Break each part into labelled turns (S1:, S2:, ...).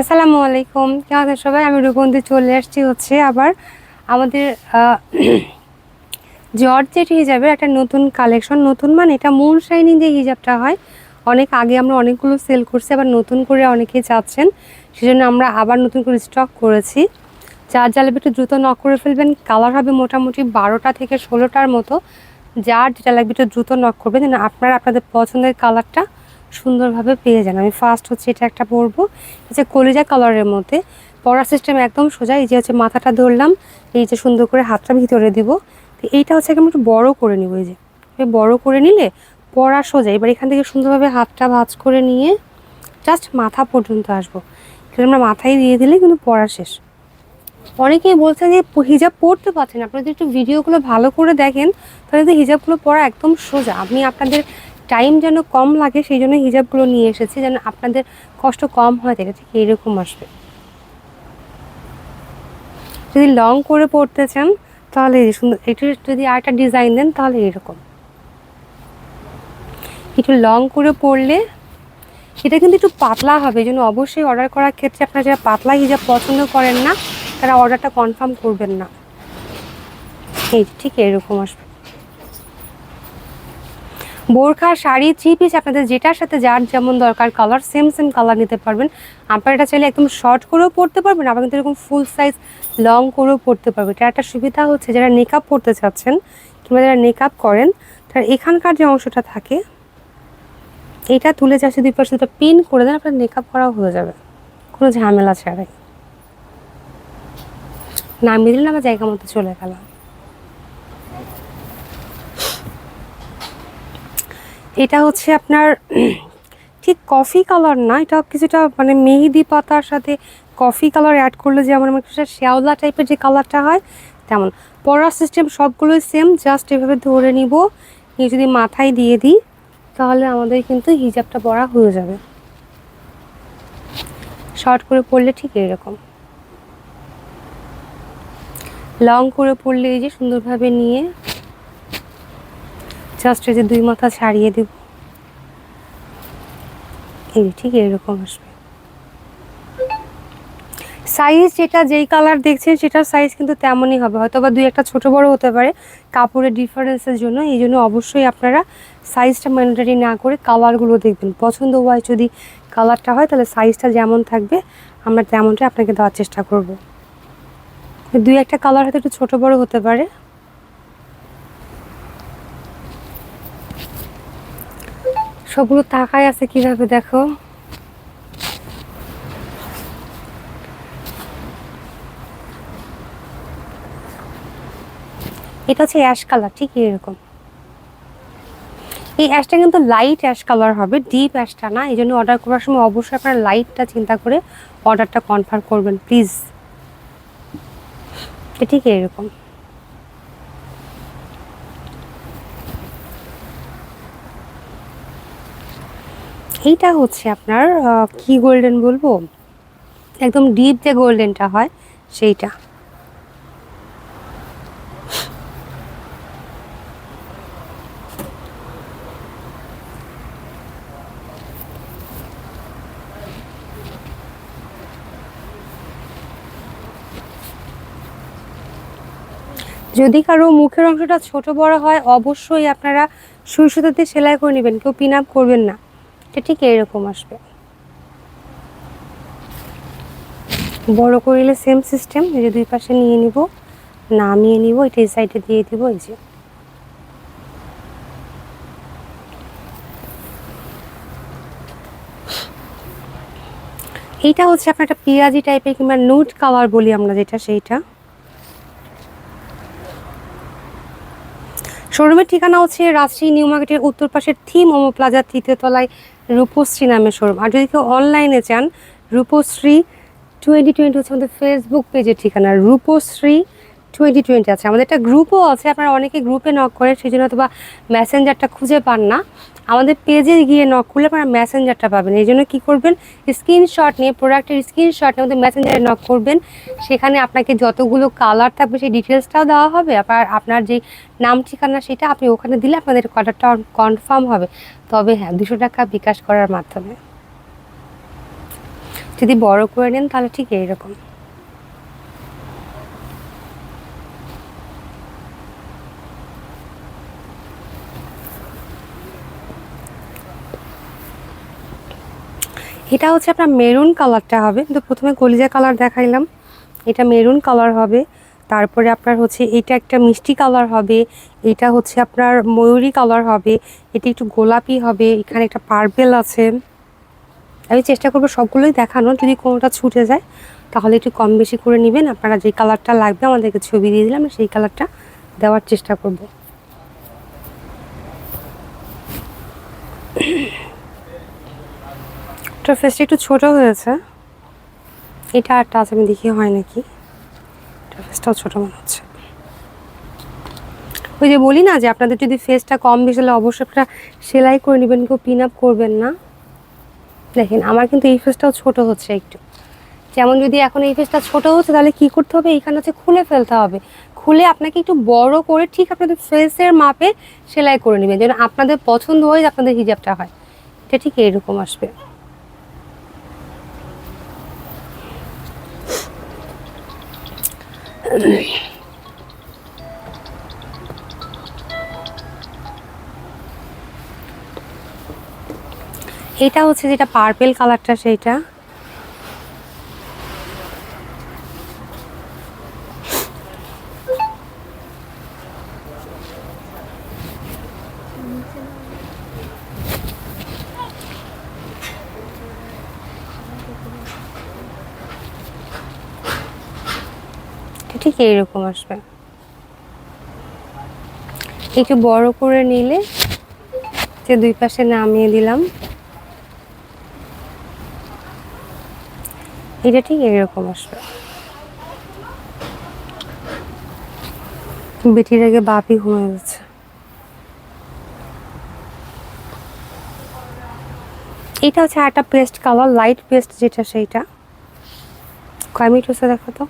S1: আসসালামু আলাইকুম। কেমন সবাই? আমি রূপন্দি চলে আসছি হচ্ছে আবার আমাদের জর্জেট হিজাবের একটা নতুন কালেকশন নতুন মানে এটা মূল শাইনিং যে হিজাবটা হয়, অনেক আগে আমরা অনেকগুলো সেল করছি, আবার নতুন করে অনেকেই চাচ্ছেন, সেজন্য আমরা আবার নতুন করে স্টক করেছি। যার জ্বালাবে একটু দ্রুত নক করে ফেলবেন। কালার হবে মোটামুটি বারোটা থেকে ষোলোটার মতো। যার যেটা লাগবে একটু দ্রুত নক করবেন, যেন আপনারা, আপনাদের পছন্দের কালারটা সুন্দরভাবে পেয়ে যান। আমি ফার্স্ট হচ্ছে এটা একটা পরবো। এই যে কলিজা কালারের মধ্যে। পড়ার সিস্টেম একদম সোজা, এই যে হচ্ছে মাথাটা ধরলাম, এই যে সুন্দর করে হাতটা ভিতরে দিব। তো এইটা হচ্ছে একদম একটু বড় করে নিব, এই যে। বড় করে নিলে পড়া সোজা। এবার এখান থেকে সুন্দরভাবে হাতটা ভাঁজ করে নিয়ে জাস্ট মাথা পর্যন্ত আসব। এখানে আমরা মাথায় দিয়ে দিলে কিন্তু পড়া শেষ। অনেকেই বলছে যে হিজাব পড়তে পারছেন আপনারা যদি একটু ভিডিওগুলো ভালো করে দেখেন, তাহলে তো হিজাবগুলো পড়া একদম সোজা। আমি আপনাদের টাইম যেন কম লাগে, সেই জন্য হিজাবগুলো নিয়ে এসেছি, যেন আপনাদের কষ্ট কম হয় এটা ঠিক এরকম আসবে। যদি লং করে পড়তে চান, তাহলে সুন্দর, একটু যদি আরেকটা ডিজাইন দেন, তাহলে এরকম। একটু লং করে পড়লে এটা কিন্তু একটু পাতলা হবে, এই জন্য অবশ্যই অর্ডার করার ক্ষেত্রে আপনারা যারা পাতলা হিজাব পছন্দ করেন না, তারা অর্ডারটা কনফার্ম করবেন না। এই ঠিক এরকম আসবে। বোরখা, শাড়ি থ্রি পিস আপনাদের যেটার সাথে যার যেমন দরকার কালার সেম সেম কালার নিতে পারবেন। আপনারা এটা চাইলে একদম শর্ট করেও পড়তে পারবেন, আবার কিন্তু এরকম ফুল সাইজ লং করেও পড়তে পারবেন। এটা একটা সুবিধা হচ্ছে যারা মেকআপ পড়তে চাচ্ছেন কিংবা যারা মেকআপ করেন, তার এখানকার যে অংশটা থাকে, এটা তুলে যাচ্ছে দুই পাশে দুটো পিন করে দেন, আপনার মেকআপ করাও হয়ে যাবে। কোনো ঝামেলা ছাড়াই। নামিয়ে দিলে আমার জায়গা মতো চলে গেলাম এটা হচ্ছে আপনার, ঠিক কফি কালার না, এটা কিছুটা মানে মেহেদি পাতার সাথে কফি কালার অ্যাড করলে যেমন আমার কিছুটা শ্যাওলা টাইপের যে কালারটা হয়, তেমন। পড়ার সিস্টেম সবগুলোই সেম জাস্ট এভাবে ধরে নিব, নিয়ে যদি মাথায় দিয়ে দিই, তাহলে আমাদের কিন্তু হিজাবটা পরা হয়ে যাবে। শর্ট করে পরলে ঠিক এরকম। লং করে পরলে এই যে সুন্দরভাবে নিয়ে জাস্ট এই যে দুই মাথা ছাড়িয়ে দেব। এই ঠিক এরকম আসবে। সাইজ যেটা, যেই কালার দেখছেন সেটার সাইজ কিন্তু তেমনই হবে। হয়তো বা দুই একটা ছোট বড় হতে পারে কাপড়ের ডিফারেন্সের জন্য। এই জন্য অবশ্যই আপনারা সাইজটা ম্যান্ডারি না করে কালারগুলো দেখবেন। পছন্দ হয় যদি কালারটা হয়, তাহলে সাইজটা যেমন থাকবে, আমরা তেমনটাই আপনাকে দেওয়ার চেষ্টা করব। দুই একটা কালার হয়তো একটু ছোটো বড় হতে পারে। সবগুলো তাকায় আছে কীভাবে দেখো? এটা হচ্ছে অ্যাশ কালার ঠিক এরকম। এই অ্যাশটা কিন্তু লাইট অ্যাশ কালার হবে, ডিপ অ্যাশটা না। এই জন্য অর্ডার করার সময় অবশ্যই আপনারা লাইটটা চিন্তা করে অর্ডারটা কনফার্ম করবেন, প্লিজ। ঠিক এরকম। এইটা হচ্ছে আপনার কি গোল্ডেন বলব? একদম ডিপ যে গোল্ডেনটা হয়, সেইটা। যদি কারও মুখের অংশটা ছোট বড় হয়, অবশ্যই আপনারা সুই সুতাতে সেলাই করে নেবেন, কেউ পিন আপ করবেন না। এটা ঠিক এরকম আসবে। বড় করিলে সেম সিস্টেম এই যে দুই পাশে নিয়ে নিব, নামিয়ে নিব, এটা এই সাইডে দিয়ে দিব, এই যে। এইটা হচ্ছে আপনার একটা পেঁয়াজি টাইপের কিংবা নুট কালার বলি আমরা যেটা, সেইটা। শোরুমের ঠিকানা হচ্ছে রাজশাহী নিউ মার্কেটের উত্তর পাশের থিম ওমো প্লাজার তৃতীয় তলায় রূপশ্রী নামে শোরুম আর যদি কেউ অনলাইনে চান, রূপশ্রী টোয়েন্টি টোয়েন্টি হচ্ছে আমাদের ফেসবুক পেজের ঠিকানা, রূপশ্রী টোয়েন্টি টোয়েন্টি আছে। আমাদের একটা গ্রুপও আছে, আপনারা অনেকে গ্রুপে নক করেন সেই জন্য অথবা মেসেঞ্জারটা খুঁজে পান না। আমাদের পেজে গিয়ে নক করলে আপনারা মেসেঞ্জারটা পাবেন। এই জন্য কী করবেন? স্ক্রিনশট নিয়ে প্রোডাক্টের স্ক্রিনশট নিয়ে আমাদের মেসেঞ্জারে নক করবেন। সেখানে আপনাকে যতগুলো কালার থাকবে সেই ডিটেলসটাও দেওয়া হবে। আবার আপনার যে নাম, ঠিকানা সেটা আপনি ওখানে দিলে আপনাদের অর্ডারটা কনফার্ম হবে। তবে হ্যাঁ দুশো টাকা বিকাশ করার মাধ্যমে। যদি বড় করে নেন তাহলে ঠিক এইরকম। এটা হচ্ছে আপনার মেরুন কালারটা হবে। কিন্তু প্রথমে কলিজা কালার দেখাইলাম। এটা মেরুন কালার হবে। তারপরে আপনার হচ্ছে এটা একটা মিষ্টি কালার হবে। এটা হচ্ছে আপনার ময়ূরী কালার হবে। এটা একটু গোলাপি হবে। এখানে একটা পার্পেল আছে। আমি চেষ্টা করব সবগুলোই দেখানোর যদি কোনোটা ছুটে যায়, তাহলে একটু কম বেশি করে নেবেন। আপনারা যে কালারটা লাগবে, আমাদেরকে ছবি দিয়ে দিলাম। সেই কালারটা দেওয়ার চেষ্টা করব। ওটার ফেসটা একটু ছোট হয়েছে। এটা আর টাচ আমি দেখি হয় নাকি? এটার ফেসটাও ছোট মনে হচ্ছে। ওই যে বলি না যে আপনাদের যদি ফেসটা কম বেশি হলে অবশ্যই আপনারা সেলাই করে নেবেন, কেউ পিন আপ করবেন না। দেখেন, আমার কিন্তু এই ফেসটাও ছোট হচ্ছে একটু। যেমন যদি এখন এই ফেসটা ছোট হচ্ছে, তাহলে কি করতে হবে? এইখানে হচ্ছে খুলে ফেলতে হবে। খুলে আপনাকে একটু বড় করে ঠিক আপনাদের ফেসের মাপে সেলাই করে নেবেন। যেন আপনাদের পছন্দ হয় আপনাদের হিজাবটা হয়। এটা ঠিক এইরকম আসবে। এটা হচ্ছে যেটা পার্পেল কালারটা সেইটা। এটা ঠিক এইরকম আসবে। একটু বড় করে নিলে যে দুই পাশে নামিয়ে দিলাম। এটা ঠিক এরকম আসবে। বেটির আগে বাপি হয়ে গেছে। এটা হচ্ছে একটা পেস্ট কালার লাইট পেস্ট যেটা সেইটা। কয় মিনিট হচ্ছে দেখো তো?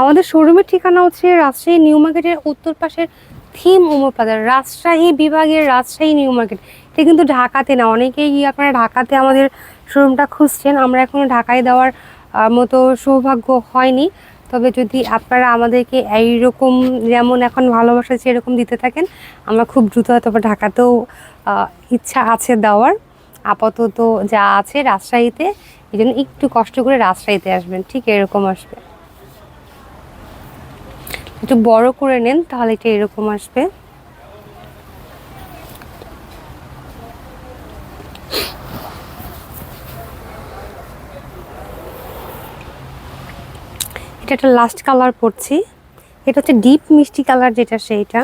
S1: আমাদের শোরুমের ঠিকানা হচ্ছে রাজশাহী নিউ মার্কেটের উত্তর পাশের থিম উমর রাজশাহী বিভাগের রাজশাহী নিউ মার্কেট। এটা কিন্তু ঢাকাতে না, অনেকেই গিয়ে আপনারা ঢাকাতে আমাদের শোরুমটা খুঁজছেন। আমরা এখনও ঢাকায় দেওয়ার মতো সৌভাগ্য হয়নি। তবে যদি আপনারা আমাদেরকে এইরকম যেমন এখন ভালোবাসা সেরকম দিতে থাকেন, আমরা খুব দ্রুত হয়তো ঢাকাতেও ইচ্ছা আছে দেওয়ার। আপাতত যা আছে রাজশাহীতে, এই একটু কষ্ট করে রাজশাহীতে আসবেন, ঠিক এরকম আসবে। একটু বড় করে নেন, তাহলে এটা এরকম আসবে। এটা একটা লাস্ট কালার পড়ছি এটা হচ্ছে ডিপ মিষ্টি কালার যেটা, সেইটা।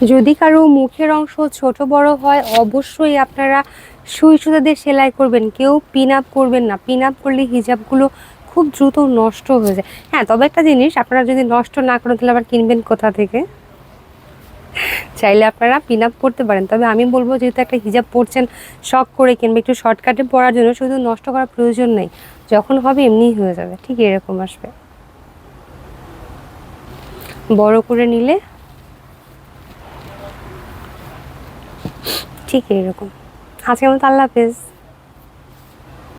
S1: যদি কারও মুখের অংশ ছোট বড় হয়, অবশ্যই আপনারা সুই সুতা দিয়ে সেলাই করবেন। কেউ পিন আপ করবেন না। পিন আপ করলে হিজাবগুলো খুব দ্রুত নষ্ট হয়ে যায়। হ্যাঁ তবে একটা জিনিস, আপনারা যদি নষ্ট না করেন, তাহলে আবার কিনবেন কোথা থেকে? চাইলে আপনারা পিন আপ করতে পারেন। তবে আমি বলব, যেহেতু একটা হিজাব পরছেন, শখ করে কিনবে, একটু শর্টকাটে পরার জন্য শুধু নষ্ট করার প্রয়োজন নেই। যখন হবে, এমনিই হয়ে যাবে। ঠিক এরকম আসবে। বড় করে নিলে ঠিক এরকম আজকের মতো আল্লাহ হাফেজ।